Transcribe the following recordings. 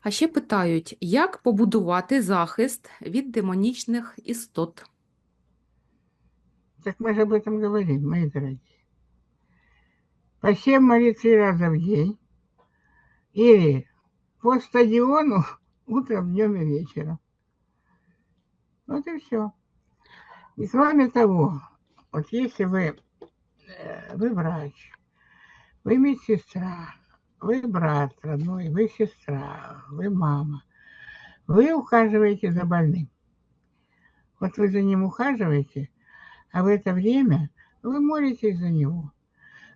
А ще питають, як побудувати захист від демонічних істот? Так мы же об этом говорим, мои дорогие. По семь молитв три раза в день. Или по стадиону утром, днем и вечером. Вот и все. И кроме того, вот если вы, э, вы врач, вы медсестра, вы брат родной, вы сестра, вы мама, вы ухаживаете за больным. Вот вы за ним ухаживаете, а в это время вы молитесь за него.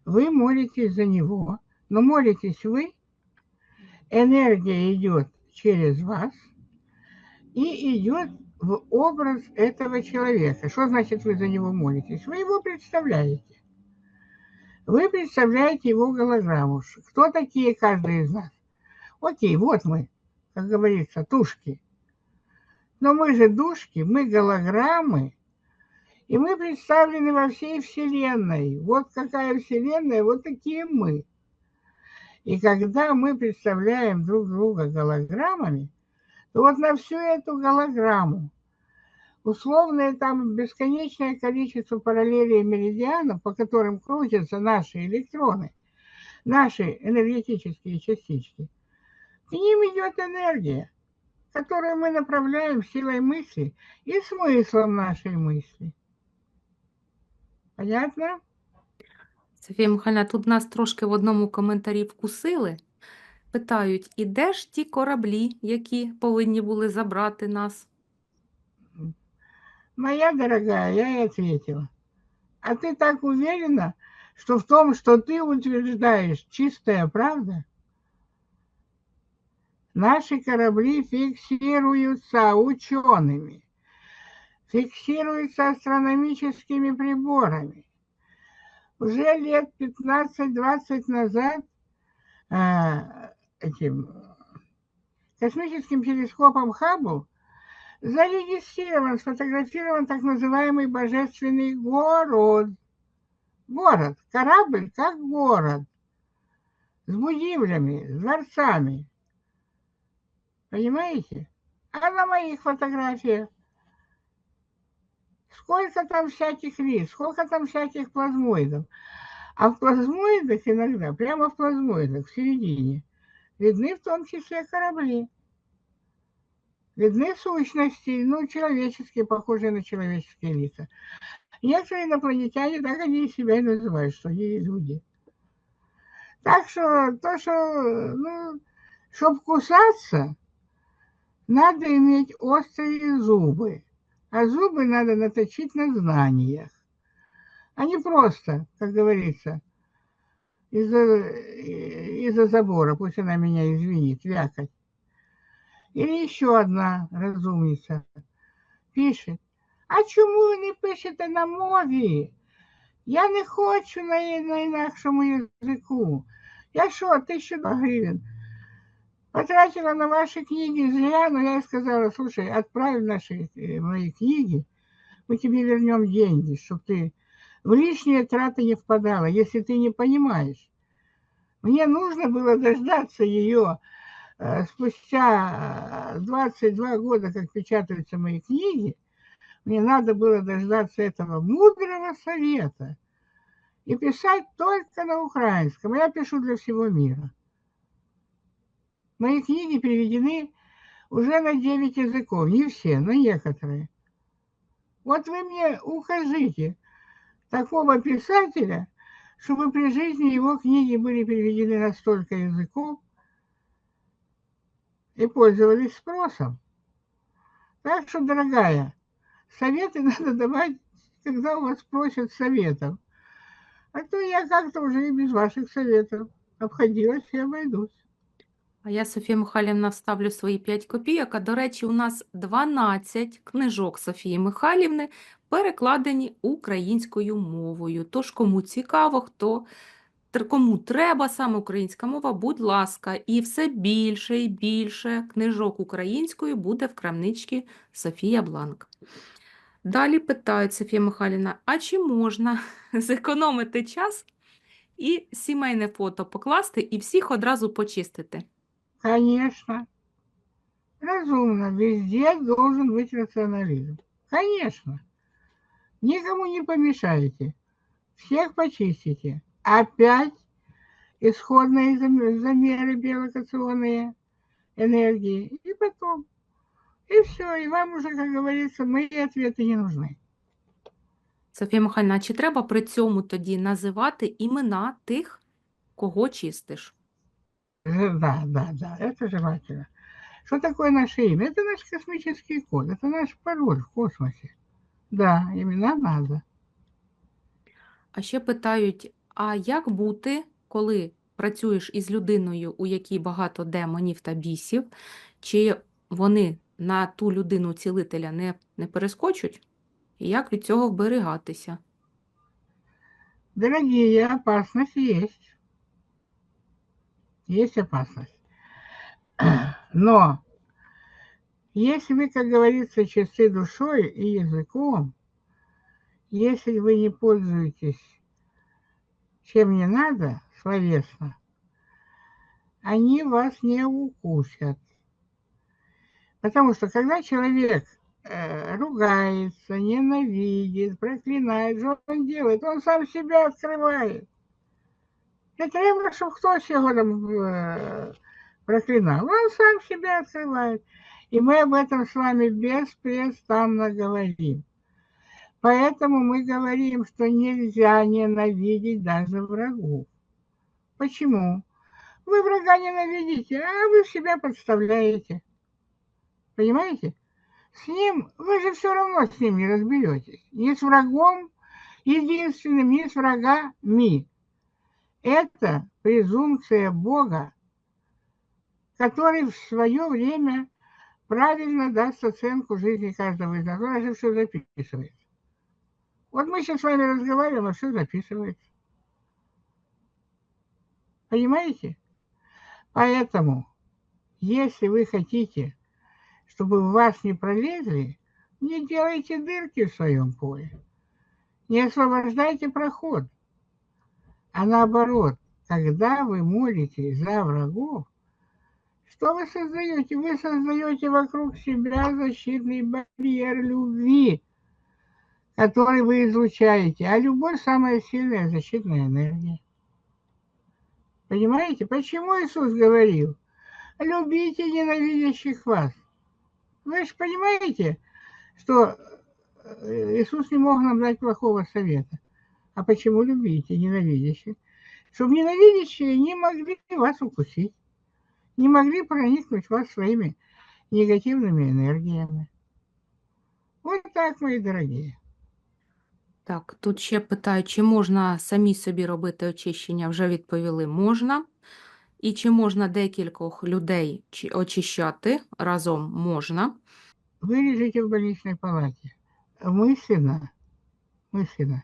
Вы молитесь за него, но молитесь вы, энергия идет через вас и идет в образ этого человека. Что значит вы за него молитесь? Вы его представляете. Вы представляете его голограмму. Кто такие каждый из нас? Окей, вот мы, как говорится, тушки. Но мы же душки, мы голограммы, и мы представлены во всей Вселенной. Вот какая Вселенная, вот такие мы. И когда мы представляем друг друга голограммами, то вот на всю эту голограмму условное там бесконечное количество параллелей и меридианов, по которым крутятся наши электроны, наши энергетические частички, к ним идет энергия, которую мы направляем силой мысли и смыслом нашей мысли. Понятно? Софія Михайлівна, тут нас трошки в одному коментарі вкусили. Питають, і де ж ті кораблі, які повинні були забрати нас? Моя дорогая, я и ответила. А ты так уверена, что в том, что ты утверждаешь, чистая правда? Наши корабли фиксируются учеными, фиксируются астрономическими приборами. Уже лет 15-20 назад э, этим космическим телескопом Хаббл зарегистрирован, сфотографирован так называемый божественный город. Город, корабль как город, с будивлями, с дворцами. Понимаете? А на моих фотографиях сколько там всяких лиц, сколько там всяких плазмоидов. А в плазмоидах иногда, прямо в плазмоидах, в середине, видны в том числе корабли. Видны сущности, ну, человеческие, похожие на человеческие лица. Некоторые инопланетяне так они себя и называют, что они люди. Так что то, что, ну, чтобы кусаться, надо иметь острые зубы. А зубы надо наточить на знаниях. А не просто, как говорится, из-за из забора, пусть она меня извинит, вякать. Или еще одна разумница пише, а чому ви не пишете на мові? Я не хочу на, на інакшому язику. Я що, тисячу гривен потратила на ваши книги зря, но я сказала, слушай, отправь наши э, мои книги, мы тебе вернем деньги, чтобы ты в лишние траты не впадала, если ты не понимаешь. Мне нужно было дождаться ее спустя 22 года, как печатаются мои книги, мне надо было дождаться этого мудрого совета и писать только на украинском. Я пишу для всего мира. Мои книги переведены уже на 9 языков. Не все, но некоторые. Вот вы мне укажите такого писателя, чтобы при жизни его книги были переведены на столько языков, и пользовались спросом. Так что, дорогая, советы надо давать, когда у вас просят советов. А то я как-то уже и без ваших советов обходилась и обойдусь. А я, Софія Михайлівна, вставлю свої 5 копійок. А, до речі, у нас 12 книжок Софії Михайлівни перекладені українською мовою. Тож, кому цікаво, хто Кому треба саме українська мова, будь ласка, і все більше і більше книжок українською буде в крамничці Софія Бланк. Далі питають Софія Михайлівна, а чи можна зекономити час і сімейне фото покласти і всіх одразу почистити? Конечно. разумно, везде должен быть рационализм. Конечно. Никому не помешаете. Всех почистите. Опять исходные зам- замеры биолокационные энергии. И потом. И все. И вам уже, как говорится, мои ответы не нужны. Софія Михайлівна, а чи треба при цьому тоді називати імена тих, кого чистиш? Э, Да, да, да, это желательно. Что такое наше имя? Это наш космический код, это наш пароль в космосе. Да, имена надо. А ще питають: а як бути, коли працюєш із людиною, у якій багато демонів та бісів, чи вони на ту людину цілителя не, не перескочуть? І як від цього вберігатися? Дорогие, опасность есть. Есть опасность. Но если вы, как говорится, чисты душой и языком, если вы не пользуетесь чем не надо, словесно, они вас не укусят. Потому что когда человек э, ругается, ненавидит, проклинает, что он делает? Он сам себя открывает. Не щоб хтось його там э, проклинал. Он сам себя открывает. И мы об этом с вами беспрестанно говорим. Поэтому мы говорим, что нельзя ненавидеть даже врагов. Почему? Вы врага ненавидите, а вы себя подставляете. Понимаете? С ним, вы же все равно с ним не разберетесь. Ни с врагом единственным, ни с врагами. Это презумпция Бога, который в свое время правильно даст оценку жизни каждого из нас. Он же все записывает. Вот мы сейчас с вами разговариваем, а все записывается. Понимаете? Поэтому, если вы хотите, чтобы в вас не пролезли, не делайте дырки в своем поле. Не освобождайте проход. А наоборот, когда вы молитесь за врагов, что вы создаете? Вы создаете вокруг себя защитный барьер любви, который вы излучаете. А любовь самая сильная защитная энергия. Понимаете, почему Иисус говорил, любите ненавидящих вас? Вы же понимаете, что э, Иисус не мог нам дать плохого совета. А почему любите ненавидящих? Чтобы ненавидящие не могли вас укусить, не могли проникнуть вас своими негативными энергиями. Вот так, мои дорогие. Так, тут ще питають, чи можна самі собі робити очищення? Вже відповіли, можна. І чи можна декількох людей чи- очищати разом? Можна. Вы лежите в больничной палате. Мысленно, мысленно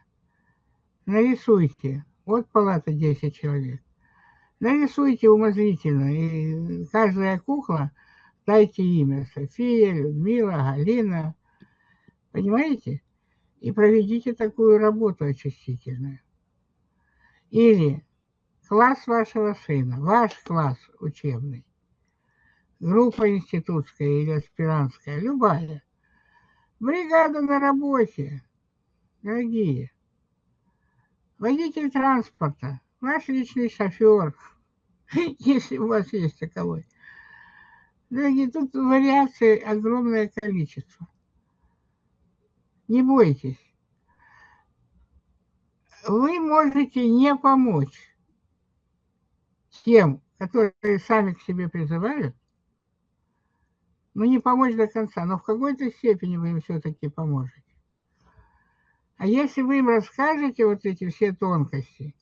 нарисуйте. Вот палата 10 человек. Нарисуйте умозрительно. И каждая кукла дайте имя. София, Людмила, Галина. Понимаете? И проведите такую работу очистительную. Или класс вашего сына, ваш класс учебный, группа институтская или аспирантская, любая. Бригада на работе, дорогие. Водитель транспорта, ваш личный шофер, если у вас есть таковой. Дорогие, тут вариаций огромное количество Не бойтесь. Вы можете не помочь тем, которые сами к себе призывают, но не помочь до конца. Но в какой-то степени вы им все-таки поможете. А если вы им расскажете вот эти все тонкости,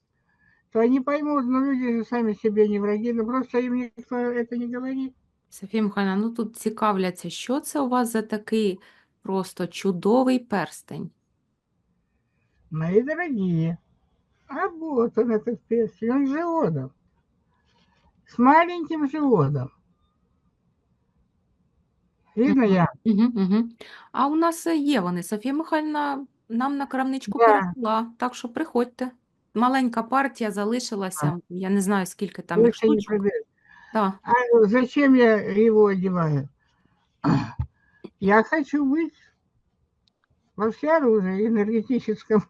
то они поймут, ну люди же сами себе не враги, ну просто им никто это не говорит. Софія Михайлівна, ну тут цікавляться, що це у вас за такий просто чудовий перстень? Мои дорогие, а вот он этот перстень, он с живодом. С маленьким живодом. Видно я? Угу, угу. А у нас е, є вони. Софія Михайлівна нам на крамничку Да. передала, так що приходьте. Маленька партія залишилася. Я не знаю, скільки там їх Больше не штучок. продают. Да. А зачем я его одеваю? Я хочу быть во всеоружии энергетическом.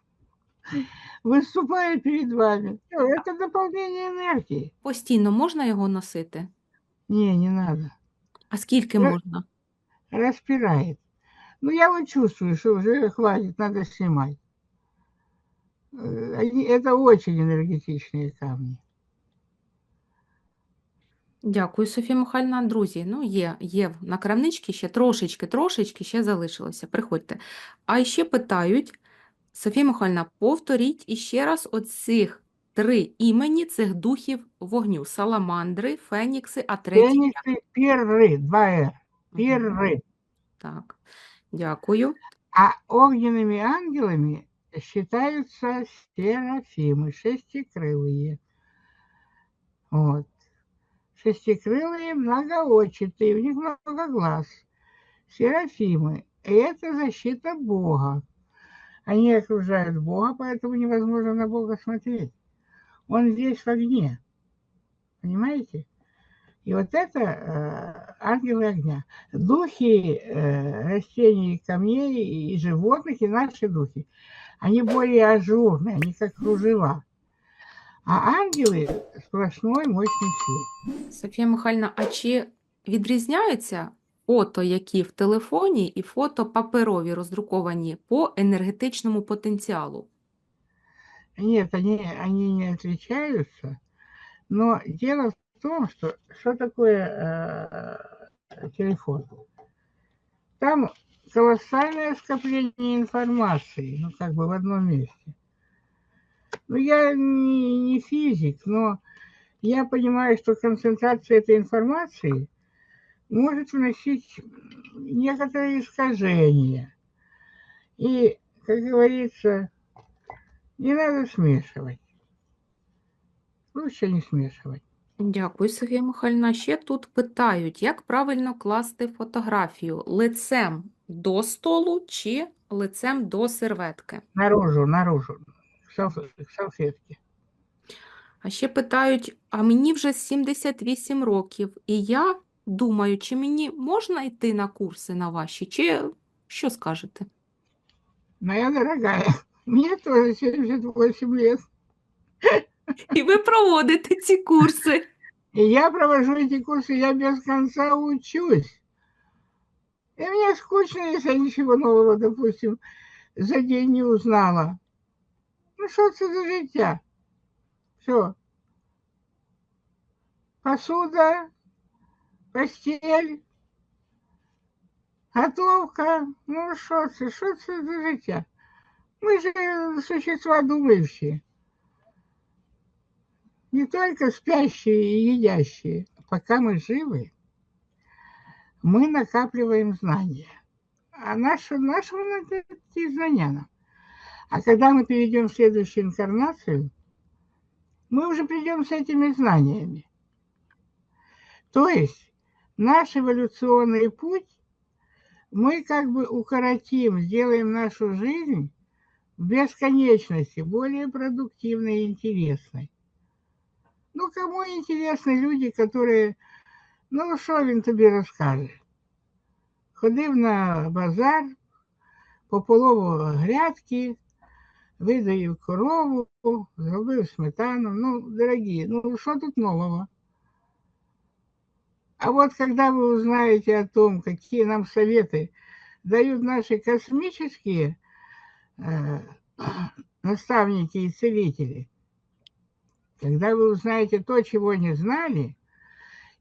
Выступаю перед вами. Это дополнение энергии. Постійно можна його носити? Не, не надо. А скільки Я- можна? Распирает. Ну, я вот чувствую, что уже хватит, надо снимать. Э, они- Это очень энергетичные камни. Дякую, Софія Михайлівна. Друзі, ну є, є на крамничці ще трошечки, трошечки ще залишилося. Приходьте. А ще питають, Софія Михайлівна, повторіть іще раз оцих три імені цих духів вогню: саламандри, фенікси, а третій. Фениксы перры, два «р». Мгм. Перры. Так, дякую. А огненными ангелами считаются серафимы, шестикрылые. Вот. Шестикрылые, многоочитые, у них много глаз. Серафимы. И это защита Бога. Они окружают Бога, поэтому невозможно на Бога смотреть. Он здесь в огне. Понимаете? И вот это э, ангелы огня. Духи э, растений, камней и животных, и наши духи, они более ажурные, они как кружева. А ангелы сплошной мощный свет. Софія Михайлівна, а чи відрізняються фото, які в телефоні, і фото паперові роздруковані по енергетичному потенціалу? Нет, они, они не отличаются. Но дело в том, что что такое э, телефон? Там колоссальное скопление информации, ну как бы в одном месте. Ну я не, не физик, но я понимаю, что концентрация этой информации может вносить некоторые искажения. И, как говорится, не надо смешивать. Лучше не смешивать. Дякую, Софія Михайлівна. Ще тут питають, як правильно класти фотографію лицем до столу чи лицем до серветки? Наружу, наружу. К салф- к салфетке. А ще питають, а мені вже 78 років, і я думаю, чи мені можна йти на курси на ваші, чи що скажете? Моя дорогая, мне тоже 78 лет. І ви проводите ці курси. И я провожу эти курсы, я без конца учусь. И мне скучно, если я ничего нового, допустим, за день не узнала. Ну, что это за життя? Все. Посуда, постель, готовка. Ну, что это, что это за життя? Мы же существа думающие. Не только спящие и едящие. Пока мы живы, мы накапливаем знания. А наше, нашего надо знания нам. А когда мы перейдем в следующую инкарнацию, мы уже придем с этими знаниями. То есть наш эволюционный путь мы как бы укоротим, сделаем нашу жизнь в бесконечности более продуктивной и интересной. Ну, кому интересны люди, которые, ну, що він тобі розкаже? Ходив на базар, пополов грядки, видаїв корову, зробив сметану. Ну, дорогі, ну, що тут нового? А вот когда вы узнаете о том, какие нам советы дают наши космические э, наставники и целители, когда вы узнаете то, чего не знали,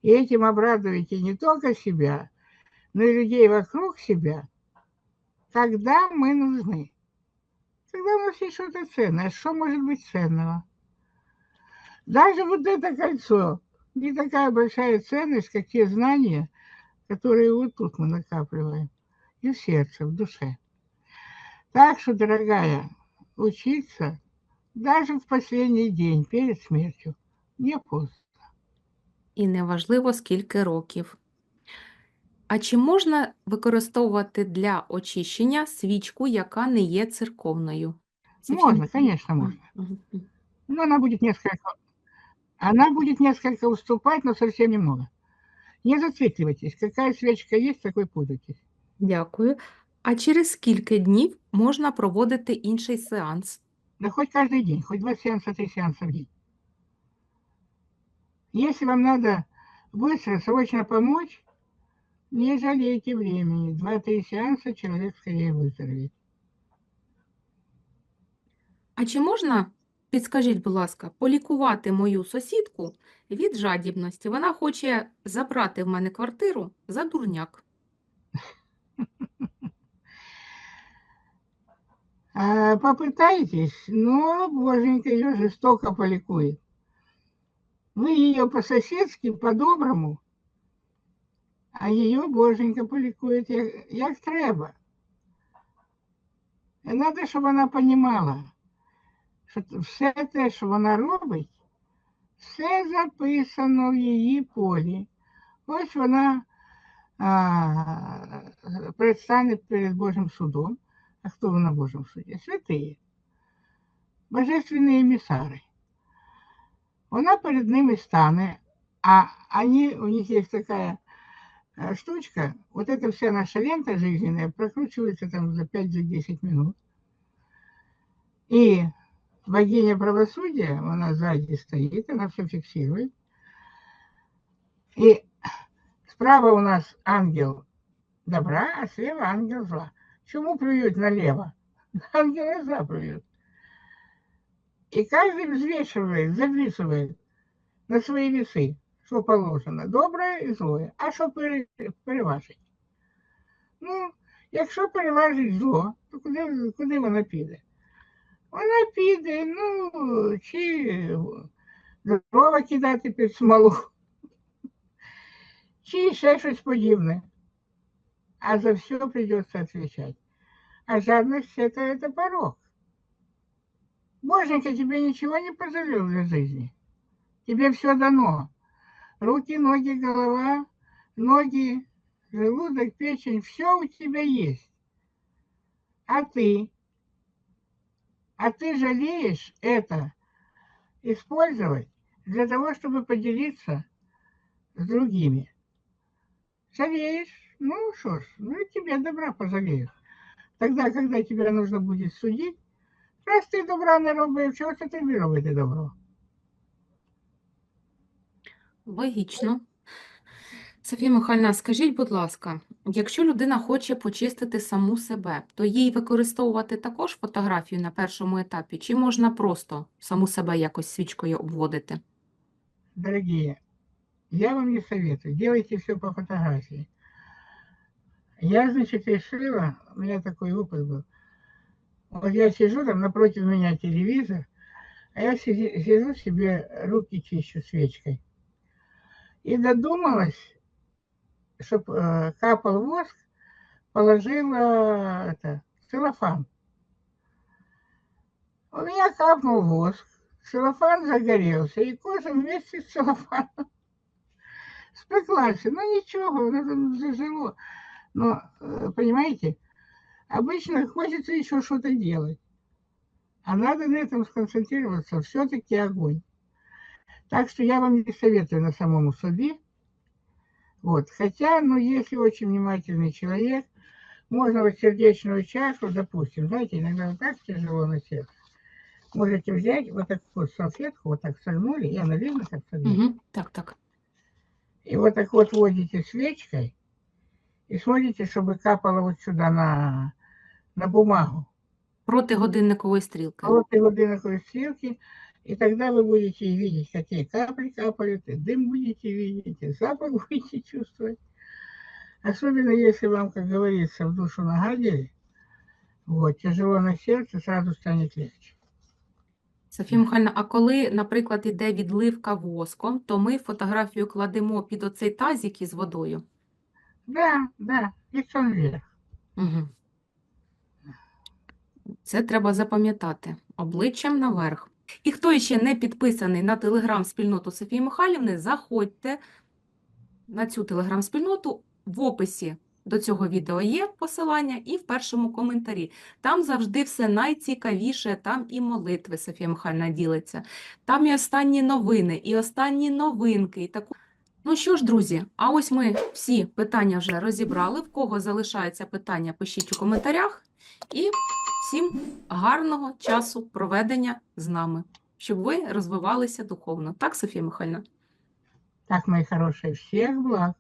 и этим обрадуете не только себя, но и людей вокруг себя, когда мы нужны. Когда у нас есть что-то ценное. Что может быть ценного? Даже вот это кольцо не такая большая ценность, как те знания, которые вот тут мы накапливаем. И в сердце, в душе. Так что, дорогая, учиться даже в последний день перед смертью не поздно. І неважливо, скільки років. А чи можна використовувати для очищення свічку, яка не є церковною? Можно, конечно, можно. Мгм. Но она будет несколько, она будет несколько уступать, но совсем немного. Не зацикливайтесь. Какая свечка есть, такой путайтесь. Дякую. А через скільки днів можна проводити інший сеанс? Да хоть каждый день, хоть два сеанса, три сеанса в день. Если вам надо быстро, срочно помочь, не жалейте времени. Два-три сеанса человек скорее выздоровеет. А чи можна, підскажіть, будь ласка, полікувати мою сусідку від жадібності? Вона хоче забрати в мене квартиру за дурняк. А, попытайтесь, но боженька ее жестоко поликует. Вы ее по-соседски, по-доброму, а ее боженька полікует як, як треба. І Надо, щоб вона понімала, що все те, що вона робить, все записано в її полі. Ось вона а, предстане перед Божим судом. А кто вы на Божьем суде? Святые. Божественные эмиссары. Вона перед ними стане, а они, у них есть такая э, штучка, вот эта вся наша лента жизненная прокручивается там за 5-10 минут. И богиня правосудия, она сзади стоит, она все фиксирует. И справа у нас ангел добра, а слева ангел зла. Чему плюют налево? Ангелы зла плюют. И каждый взвешивает, записывает на свои весы, что положено, доброе и злое. А що пере- переважить? Ну, якщо переважить зло, то куди, куди вона піде? Вона піде, ну, чи дрова кидати під смолу, чи ще щось подібне. А за все придется отвечать. А жадность это, это порог. Боженька тебе ничего не позволил для жизни. Тебе все дано. Руки, ноги, голова, ноги, желудок, печень, все у тебя есть. А ты? А ты жалеешь это использовать для того, чтобы поделиться с другими. Жалеешь? Ну что ж, ну и тебе добра пожалеют. Тогда, когда тебя нужно будет судить, раз ти добра не робив, чого це тобі робити добро? Логічно. Софія Михайлівна, скажіть, будь ласка, якщо людина хоче почистити саму себе, то їй використовувати також фотографію на першому етапі, чи можна просто саму себе якось свічкою обводити? Дорогие, я вам не советую, делайте все по фотографии. Я, значит, решила, у меня такой опыт был. Вот я сижу, там напротив меня телевизор, а я сиди- сижу себе, руки чищу свечкой. И додумалась, чтобы капал воск, положила это, целлофан. У меня капнул воск, целлофан загорелся, и кожа вместе с целлофаном спеклась. Ну ничего, там зажило. Но, э, понимаете, обычно хочется еще что-то делать. А надо на этом сконцентрироваться. Все-таки огонь. Так что я вам не советую на самом суде. Вот. Хотя, ну, если очень внимательный человек, можно вот сердечную чакру, допустим, знаете, иногда вот так тяжело на сердце. Можете взять вот такую салфетку, вот так согнули, я, наверное, так согнули. Угу. Так, так. И вот так вот водите свечкой и смотрите, чтобы капало вот сюда на, на бумагу. Проти годинникової стрілки. А вот и годинниковые стрелки, и тогда вы будете видеть, какие капли капают, и дым будете видеть, и запах будете чувствовать. Особенно если вам, как говорится, в душу нагадили, вот, тяжело на сердце, сразу станет легче. Софія Михайлівна, а коли, наприклад, іде відливка воском, то ми фотографію кладемо під оцей тазик із водою. Да, да, лицом вверх. Угу. Це треба запам'ятати. Обличчям наверх. І хто ще не підписаний на телеграм-спільноту Софії Михайлівни, заходьте на цю телеграм-спільноту. В описі до цього відео є посилання і в першому коментарі. Там завжди все найцікавіше, там і молитви Софія Михайлівна ділиться, там і останні новини, і останні новинки, і таку. Ну що ж, друзі, а ось ми всі питання вже розібрали. В кого залишається питання, пишіть у коментарях. І всім гарного часу проведення з нами, щоб ви розвивалися духовно. Так, Софія Михайлівна? Так, мои хорошие, всех благ.